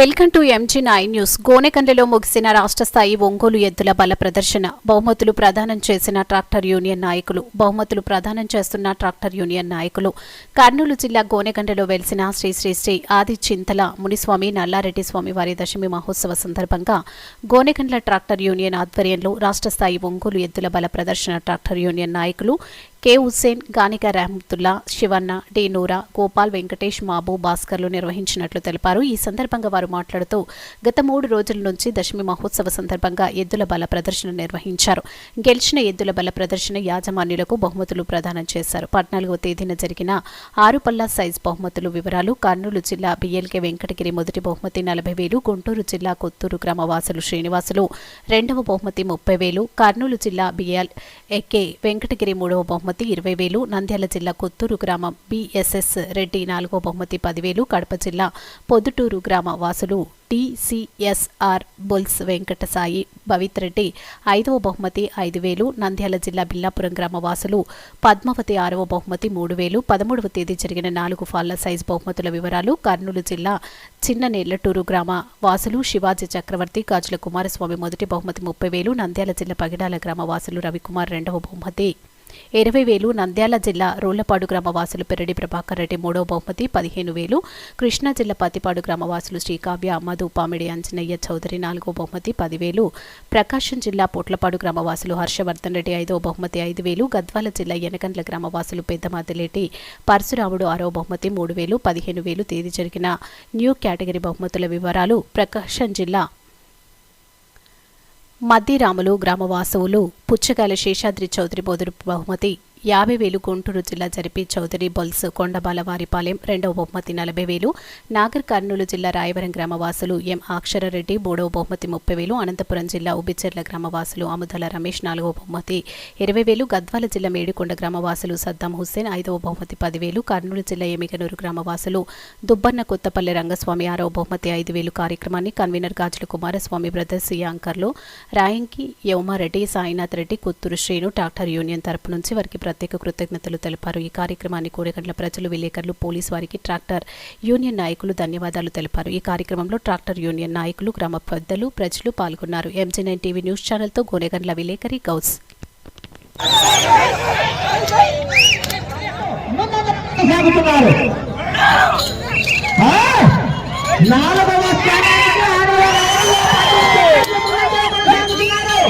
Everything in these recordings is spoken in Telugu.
Welcome to MG nine news గోనెకండ్లలో ముగిసిన రాష్ట్ర స్థాయి ఒంగోలు ఎద్దుల బల ప్రదర్శన. బహుమతులు ప్రదానం చేసిన ట్రాక్టర్ యూనియన్ నాయకులు. బహుమతులు ప్రదానం చేస్తున్న ట్రాక్టర్ యూనియన్ నాయకులు. కర్నూలు జిల్లా గోనెకండలో వెలిసిన శ్రీ శ్రీ శ్రీ ఆది చింతల మునిస్వామి నల్లారెడ్డి స్వామి వారి దశమి మహోత్సవ సందర్భంగా గోనెకండ్ల ట్రాక్టర్ యూనియన్ ఆధ్వర్యంలో రాష్ట్ర స్థాయి ఒంగోలు ఎద్దుల బల ప్రదర్శన ట్రాక్టర్ యూనియన్ నాయకులు కె హుస్సేన్ గానిక రహమతుల్లా శివన్న డి నూరా గోపాల్ వెంకటేష్ మాబు భాస్కర్లు నిర్వహించినట్లు తెలిపారు. ఈ సందర్భంగా వారు మాట్లాడుతూ గత మూడు రోజుల నుంచి దశమి మహోత్సవ సందర్భంగా ఎద్దుల బల ప్రదర్శన నిర్వహించారు. గెలిచిన ఎద్దుల బల ప్రదర్శన యాజమాన్యులకు బహుమతులు ప్రదానం చేశారు. పద్నాలుగవ తేదీన జరిగిన ఆరు పల్లా సైజ్ బహుమతులు వివరాలు కర్నూలు జిల్లా బిఎల్కే వెంకటగిరి మొదటి బహుమతి నలభై వేలు గుంటూరు జిల్లా కొత్తూరు గ్రామవాసులు శ్రీనివాసులు రెండవ బహుమతి ముప్పై వేలు కర్నూలు జిల్లా బిఎల్ ఎకే వెంకటగిరి మూడవ బహుమతి ఇరవై వేలు నంద్యాల జిల్లా కొత్తూరు గ్రామం బిఎస్ఎస్ రెడ్డి నాలుగో బహుమతి పదివేలు కడప జిల్లా పొద్దుటూరు గ్రామ వాసులు టీసీఎస్ఆర్ బుల్స్ వెంకట సాయి ఐదవ బహుమతి ఐదు వేలు నంద్యాల జిల్లా బిల్లాపురం గ్రామ వాసులు పద్మావతి ఆరవ బహుమతి మూడు వేలు పదమూడవ తేదీ జరిగిన నాలుగు ఫాళ్ళ సైజ్ బహుమతుల వివరాలు కర్నూలు జిల్లా చిన్న నెల్లటూరు గ్రామ వాసులు శివాజీ చక్రవర్తి గాజుల కుమారస్వామి మొదటి బహుమతి ముప్పై వేలు నంద్యాల జిల్లా పగిడాల గ్రామ వాసులు రవికుమార్ రెండవ బహుమతి. ఇరవై వేలు నంద్యాల జిల్లా రోళ్ళపాడు గ్రామవాసులు పెరడి ప్రభాకర్ రెడ్డి మూడో బహుమతి పదిహేను వేలు కృష్ణా జిల్లా పత్తిపాడు గ్రామవాసులు శ్రీకావ్య మధు పామిడి అంజనయ్య చౌదరి నాలుగో బహుమతి పదివేలు ప్రకాశం జిల్లా పొట్లపాడు గ్రామవాసులు హర్షవర్ధన్ రెడ్డి ఐదో బహుమతి ఐదు వేలు గద్వాల జిల్లా ఎనకండ్ల గ్రామవాసులు పెద్దమాదిలేటి పరశురాముడు ఆరో బహుమతి మూడు వేలు పదిహేను వేలు తేదీ జరిగిన న్యూ కేటగిరీ బహుమతుల వివరాలు ప్రకాశం జిల్లా మద్దిరాములు గ్రామవాసువులు పుచ్చగాల శేషాద్రి చౌదరి బోధుడు బహుమతి. యాభై వేలు గుంటూరు జిల్లా జరిపి చౌదరి బొల్స్ కొండబాలవారిపాలెం రెండవ బహుమతి నలభై వేలు. నాగర్ కర్నూలు జిల్లా రాయవరం గ్రామవాసులు ఎం అక్షరరెడ్డి మూడవ బహుమతి ముప్పై వేలు. అనంతపురం జిల్లా ఉబిచెర్ల గ్రామవాసులు అముదల రమేష్ నాలుగవ బహుమతి ఇరవై వేలు. గద్వాల జిల్లా మేడికొండ గ్రామవాసులు సద్దాం హుస్సేన్ ఐదవ బహుమతి పదివేలు. కర్నూలు జిల్లా ఎమిగనూరు గ్రామవాసులు దుబ్బన్న కొత్తపల్లి రంగస్వామి ఆరవ బహుమతి ఐదు వేలు. కార్యక్రమాన్ని కన్వీనర్ గాజుల కుమారస్వామి బ్రదర్స్ యాంకర్లు రాయంకి యవమారెడ్డి సాయినాథ్ రెడ్డి కొత్తూరు శ్రీను డాక్టర్ యూనియన్ తరపు నుంచి వారికి ప్రత్యేక కృతజ్ఞతలు తెలిపారు. ఈ కార్యక్రమాన్ని కోడిగండ్ల ప్రజలు విలేకరులు పోలీస్ వారికి ట్రాక్టర్ యూనియన్ నాయకులు ధన్యవాదాలు తెలిపారు. ఈ కార్యక్రమంలో ట్రాక్టర్ యూనియన్ నాయకులు గ్రామ పెద్దలు ప్రజలు పాల్గొన్నారు. ఎంజీ నైన్ టీవీ న్యూస్ ఛానల్తో గోనెగండ్ల విలేకరి గౌస్. సాగుతున్నారు నాలుగవ స్థానానికి ఆడవారు సాగుతున్నారు.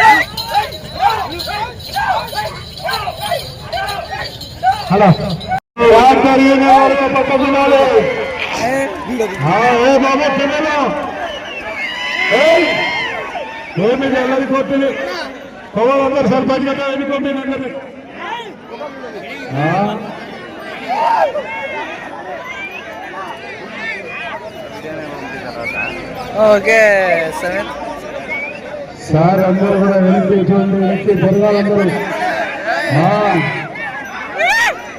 హలో డాక్టర్ యూనియన్ వాళ్ళకి పక్కకున్నాడు ఆ, ఏ బాబు పిల్లలు ఏయ్! ఏమి కొట్టింది పవన్ సర్పంచ్ కదా ఏమి కొట్టింది అందరినీ ఓకే సమీర్ సార్ అందరూ కూడా వెనక్కి చూడండి వెనక్కి జరగాలందరూ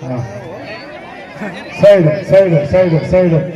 啊，三个人，三个人，三个人，三个人。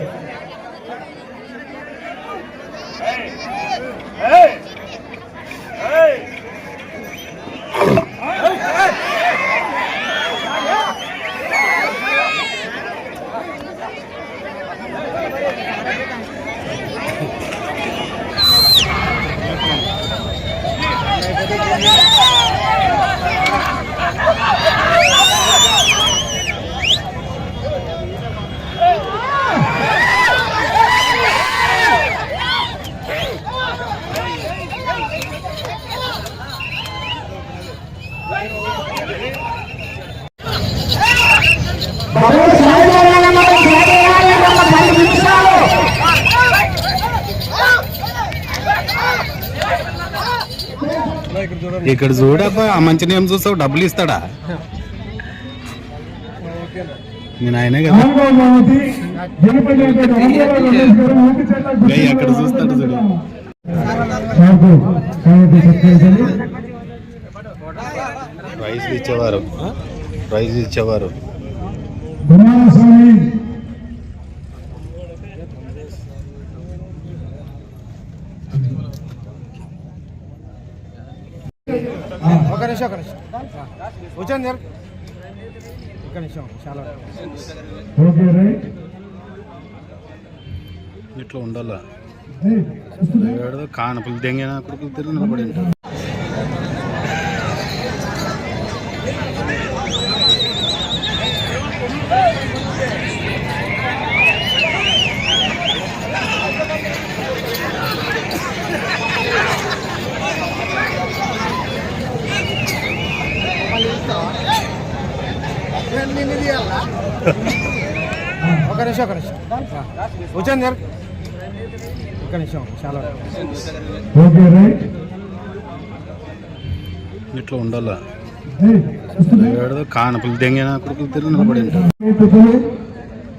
ఇక్కడ చూడబ్బా ఆ మంచిని ఏం చూస్తావు డబ్బులు ఇస్తాడా? నేను ఆయనే కదా. అక్కడ చూస్తాడు చూడు. ప్రైజ్ ఇచ్చేవారు. ప్రైజ్ ఇచ్చేవారు. ఒక నిమిషం ఒక నిమిషం. కూర్చోండి ఒక నిమిషం చాలా. Okay right. ఇట్లా ఉండాలా? కానపులు దెంగిన కొడుకులు తిరిగి నిలబడి ఒక నిమిషం ఒక నిమిషం. కూర్చోండి జర ఒక నిమిషం చాలా ఓకే రైట్. ఇట్లా ఉండాలా? ఏడదో కానపులు దెంగిన కొడుకులు తిరిగి నిలబడి ఉంటారు స్నేహితులు,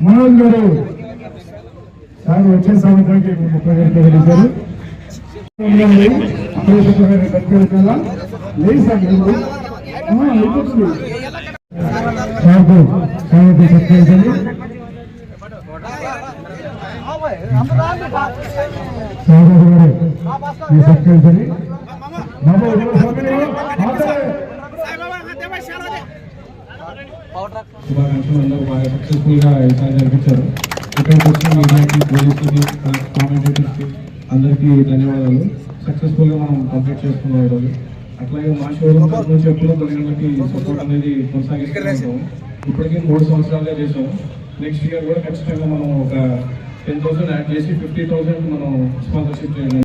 మనోజ్ గారు. సార్ వచ్చే సంవత్సరానికి ముప్పై వేలు తగిలించారు ఉండండి. అప్పుడు ముప్పై వేలు తగ్గించాలా? లేదు సార్ లేదు. ఆ, అయిపోతుంది. సాగు, గారు, బాబు, బాగా సక్సెస్ఫుల్ ఈసారి జరిపించారు. ఇక్కడికి వచ్చిన మీడియాకి పోలీసులకి కామెంటేటర్స్కి అందరికీ ధన్యవాదాలు. సక్సెస్ఫుల్గా మనం కంప్లీట్ చేసుకున్నాం ఈరోజు అట్లాగే మా షోరూమ్ నుంచి ఎప్పుడూ మహిళలకి సపోర్ట్ అనేది కొనసాగిస్తున్నాము. ఇప్పటికీ మూడు సంవత్సరాలుగా చేసాము నెక్స్ట్ ఇయర్ కూడా ఖచ్చితంగా మనం ఒక టెన్ థౌసండ్ యాడ్ చేసి ఫిఫ్టీ థౌసండ్ మనం స్పాన్సర్షిప్ చేయడం